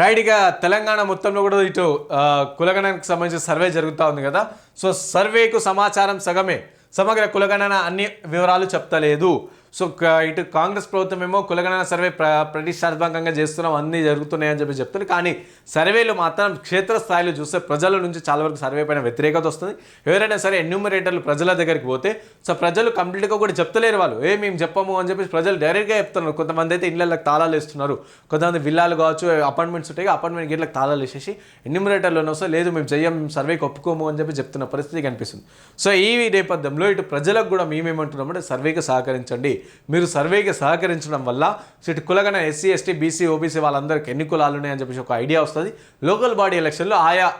Right ఇక తెలంగాణ మొత్తంలో కూడా ఇటు కులగణానికి సంబంధించిన సర్వే జరుగుతూ ఉంది కదా. సో సర్వేకు సమాచారం సగమే. సమగ్ర కులగణన అన్ని వివరాలు చెప్తలేదు. సో ఇటు కాంగ్రెస్ ప్రభుత్వం ఏమో కులగణన సర్వే ప్ర ప్రతిష్టాత్మకంగా చేస్తున్నాం అన్నీ జరుగుతున్నాయని చెప్పి చెప్తుంది. కానీ సర్వేలు మాత్రం క్షేత్రస్థాయిలో చూస్తే ప్రజల నుంచి చాలా వరకు సర్వే పైన వ్యతిరేకత వస్తుంది. ఎవరైనా సరే ఎన్యూమరేటర్లు ప్రజల దగ్గరికి పోతే సో ప్రజలు కంప్లీట్గా కూడా చెప్తలేరు వాళ్ళు. ఏ మేము చెప్పము అని చెప్పి ప్రజలు డైరెక్ట్గా చెప్తున్నారు. కొంతమంది అయితే ఇళ్ళకి తాళాలు వేస్తున్నారు. కొంతమంది విల్లాలు కావచ్చు అపార్ట్మెంట్స్ ఉంటాయి అపార్ట్మెంట్ గేట్లకు తాళాలు వేసేసి ఎన్యూమరేటర్లోనే వస్తే లేదు మేము చెయ్యం సర్వేకి ఒప్పుకోము అని చెప్పి చెప్తున్న పరిస్థితి కనిపిస్తుంది. సో ఈ నేపథ్యంలో ఇటు ప్రజలకు కూడా మేమేమంటున్నామంటే సర్వేకి సహకరించండి. మీరు సర్వేకి సహకరించడం వల్ల ఇటు కులగన ఎస్సీ ఎస్టీ బీసీ ఓబీసీ వాళ్ళందరికీ ఎన్ని కులాలు ఉన్నాయని చెప్పేసి ఒక ఐడియా వస్తుంది. లోకల్ బాడీ ఎలక్షన్లో ఆయా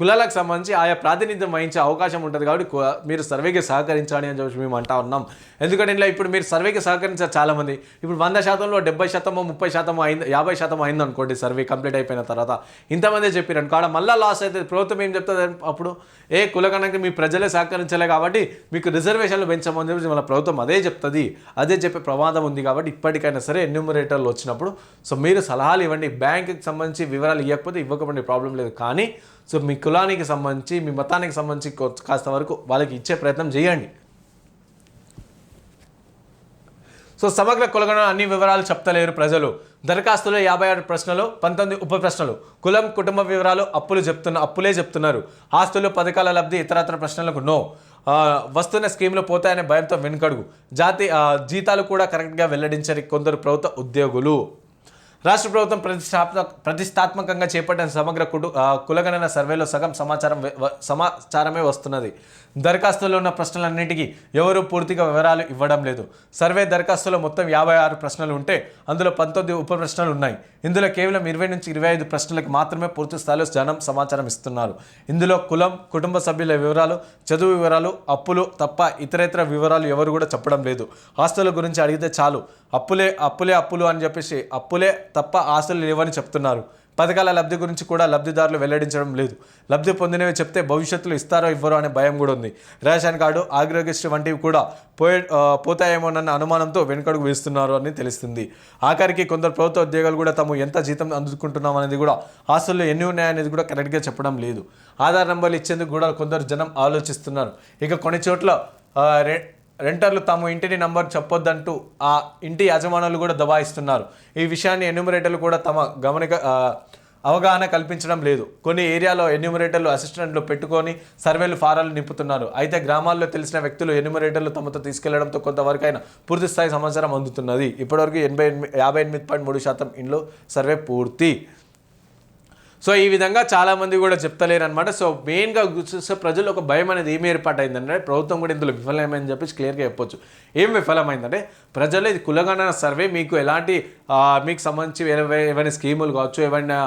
కులాలకు సంబంధించి ఆయా ప్రాతినిధ్యం వహించే అవకాశం ఉంటుంది కాబట్టి కు- మీరు సర్వేకి సహకరించాలి అని చెప్పి మేము అంటా ఉన్నాం. ఎందుకంటే ఇలా ఇప్పుడు మీరు సర్వేకి సహకరించారు చాలామంది. ఇప్పుడు వంద శాతంలో డెబ్బై శాతమో ముప్పై శాతమో అయింది యాభై శాతం అయింది అనుకోండి సర్వే కంప్లీట్ అయిపోయిన తర్వాత. ఇంతమంది చెప్పారు అనుకో ఆడ మళ్ళీ లాస్ అయితే ప్రభుత్వం ఏం చెప్తుంది అప్పుడు? ఏ కులకనకి మీ ప్రజలే సహకరించలే కాబట్టి మీకు రిజర్వేషన్లు పెంచమని చెప్పి మన ప్రభుత్వం అదే చెప్తుంది. అదే చెప్పే ప్రమాదం ఉంది కాబట్టి ఇప్పటికైనా సరే ఎన్యూమరేటర్లు వచ్చినప్పుడు. సో మీరు సలహాలు ఇవ్వండి. బ్యాంకుకి సంబంధించి వివరాలు ఇవ్వకపోతే ఇవ్వకపోతే ప్రాబ్లం లేదు. కానీ సో మీ కులానికి సంబంధించి మీ మతానికి సంబంధించి కాస్త వరకు వాళ్ళకి ఇచ్చే ప్రయత్నం చేయండి. సో సమగ్ర కులగణ అన్ని వివరాలు చెప్తలేరు ప్రజలు. దరఖాస్తులో యాభై ఆరు ప్రశ్నలు పంతొమ్మిది ఉప ప్రశ్నలు. కులం కుటుంబ వివరాలు అప్పులు చెప్తున్న అప్పులే చెప్తున్నారు. ఆస్తులు పథకాల లబ్ధి ఇతరత్ర ప్రశ్నలకు నో. వస్తున్న స్కీమ్లు పోతాయనే భయంతో వెనుకడుగు. జాతి జీతాలు కూడా కరెక్ట్గా వెల్లడించని కొందరు ప్రభుత్వ ఉద్యోగులు. రాష్ట్ర ప్రభుత్వం ప్రతిష్టాత్మక ప్రతిష్టాత్మకంగా చేపట్టిన సమగ్ర కుటు కులగణన సర్వేలో సగం సమాచారం సమాచారమే వస్తున్నది. దరఖాస్తులో ఉన్న ప్రశ్నలన్నిటికీ ఎవరు పూర్తిగా వివరాలు ఇవ్వడం లేదు. సర్వే దరఖాస్తులో మొత్తం యాభై ఆరు ప్రశ్నలు ఉంటే అందులో పంతొమ్మిది ఉప ప్రశ్నలు ఉన్నాయి. ఇందులో కేవలం ఇరవై నుంచి ఇరవై ఐదు ప్రశ్నలకు మాత్రమే పూర్తి స్థాయిలో జనం సమాచారం ఇస్తున్నారు. ఇందులో కులం కుటుంబ సభ్యుల వివరాలు చదువు వివరాలు అప్పులు తప్ప ఇతరేతర వివరాలు ఎవరు కూడా చెప్పడం లేదు. ఆస్తుల గురించి అడిగితే చాలు. అప్పులే అప్పులే అప్పులు అని చెప్పేసి అప్పులే తప్ప ఆస్తులు లేవని చెప్తున్నారు. పథకాల లబ్ధి గురించి కూడా లబ్ధిదారులు వెల్లడించడం లేదు. లబ్ధి పొందినవి చెప్తే భవిష్యత్తులో ఇస్తారో ఇవ్వరో అనే భయం కూడా ఉంది. రేషన్ కార్డు ఆరోగ్యశ్రీ వంటివి కూడా పోయే పోతాయేమోనన్న అనుమానంతో వెనుకడుగు వేస్తున్నారు అని తెలుస్తుంది. ఆఖరికి కొందరు ప్రభుత్వ ఉద్యోగాలు కూడా తాము ఎంత జీతం అందుకుంటున్నాం అనేది కూడా ఆస్తులు ఎన్ని ఉన్నాయనేది కూడా కరెక్ట్గా చెప్పడం లేదు. ఆధార్ నెంబర్లు ఇచ్చేందుకు కూడా కొందరు జనం ఆలోచిస్తున్నారు. ఇక కొన్ని చోట్ల రెంటర్లు తాము ఇంటిని నంబర్ చెప్పొద్దంటూ ఆ ఇంటి యజమానులు కూడా దబాయిస్తున్నారు. ఈ విషయాన్ని ఎన్యూమరేటర్లు కూడా తమ గమనిక అవగాహన కల్పించడం లేదు. కొన్ని ఏరియాలో ఎన్యూమరేటర్లు అసిస్టెంట్లు పెట్టుకొని సర్వేలు ఫారాలు నింపుతున్నారు. అయితే గ్రామాల్లో తెలిసిన వ్యక్తులు ఎన్యూమరేటర్లు తమతో తీసుకెళ్ళడంతో కొంతవరకైనా పూర్తి స్థాయి సమాచారం అందుతున్నది. ఇప్పటివరకు ఎనభై ఎనిమిది యాభై ఎనిమిది పాయింట్ మూడు శాతం ఇంట్లో సర్వే పూర్తి. సో ఈ విధంగా చాలామంది కూడా చెప్తలేరు అనమాట సో మెయిన్గా చూస్తే ప్రజలు ఒక భయం అనేది ఏమి ఏర్పాటైందంటే ప్రభుత్వం కూడా ఇందులో విఫలమైందని చెప్పేసి క్లియర్గా చెప్పొచ్చు. ఏం విఫలమైందంటే ప్రజలు ఇది కులగణన సర్వే మీకు ఎలాంటి మీకు సంబంధించి ఏవైనా ఏవైనా స్కీములు కావచ్చు ఏవైనా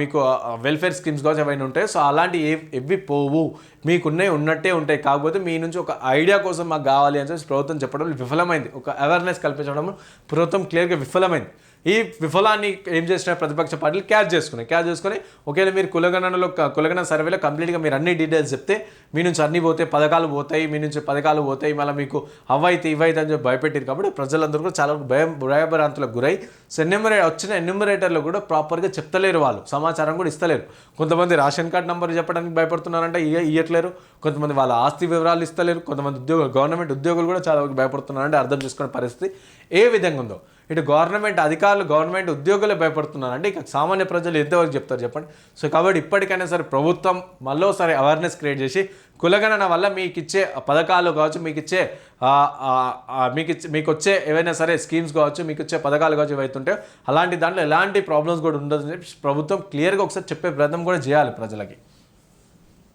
మీకు వెల్ఫేర్ స్కీమ్స్ కావచ్చు ఏవైనా ఉంటాయి సో అలాంటి ఏ ఎవ్వి పోవు. మీకున్నాయి ఉన్నట్టే ఉంటాయి. కాకపోతే మీ నుంచి ఒక ఐడియా కోసం మాకు కావాలి అని చెప్పి ప్రభుత్వం చెప్పడం విఫలమైంది. ఒక అవేర్నెస్ కల్పించడం ప్రభుత్వం క్లియర్గా విఫలమైంది. ఈ విఫలాన్ని ఏం చేసిన ప్రతిపక్ష పార్టీలు క్యాచ్ చేసుకున్నాయి. క్యాచ్ చేసుకుని ఒకవేళ మీరు కులగణనలో కులగణ సర్వేలో కంప్లీట్గా మీరు అన్ని డీటెయిల్స్ చెప్తే మీ నుంచి అన్ని పోతాయి పథకాలు పోతాయి మీ నుంచి పథకాలు పోతాయి మళ్ళీ మీకు అవైతే ఇవైతే అని చెప్పి భయపెట్టారు కాబట్టి ప్రజలందరూ కూడా చాలా భయం భయభ్రాంతులకు గురై సో ఎన్యూమరే వచ్చిన ఎన్యూమరేటర్లు కూడా ప్రాపర్గా చెప్తలేరు వాళ్ళు. సమాచారం కూడా ఇస్తలేరు. కొంతమంది రేషన్ కార్డ్ నెంబర్ చెప్పడానికి భయపడుతున్నారంటే ఇయ్య ఇయ్యట్లేరు. కొంతమంది వాళ్ళ ఆస్తి వివరాలు ఇస్తలేరు. కొంతమంది ఉద్యోగులు గవర్నమెంట్ ఉద్యోగులు కూడా చాలా భయపడుతున్నారంటే అర్థం చేసుకునే పరిస్థితి ఏ విధంగా ఉందో. ఇటు గవర్నమెంట్ అధికారులు గవర్నమెంట్ ఉద్యోగులే భయపడుతున్నారు. అంటే ఇక సామాన్య ప్రజలు ఎంతవరకు చెప్తారు చెప్పండి? సో కాబట్టి ఇప్పటికైనా సరే ప్రభుత్వం మళ్ళోసారి అవేర్నెస్ క్రియేట్ చేసి కులగణన వల్ల మీకు ఇచ్చే పథకాలు కావచ్చు మీకు ఇచ్చే మీకు ఇచ్చే మీకు వచ్చే ఏవైనా సరే స్కీమ్స్ కావచ్చు మీకు ఇచ్చే పథకాలు కావచ్చు ఏవైతుంటే అలాంటి దాంట్లో ఎలాంటి ప్రాబ్లమ్స్ కూడా ఉండదు చెప్పి ప్రభుత్వం క్లియర్గా ఒకసారి చెప్పే ప్రయత్నం కూడా చేయాలి ప్రజలకి.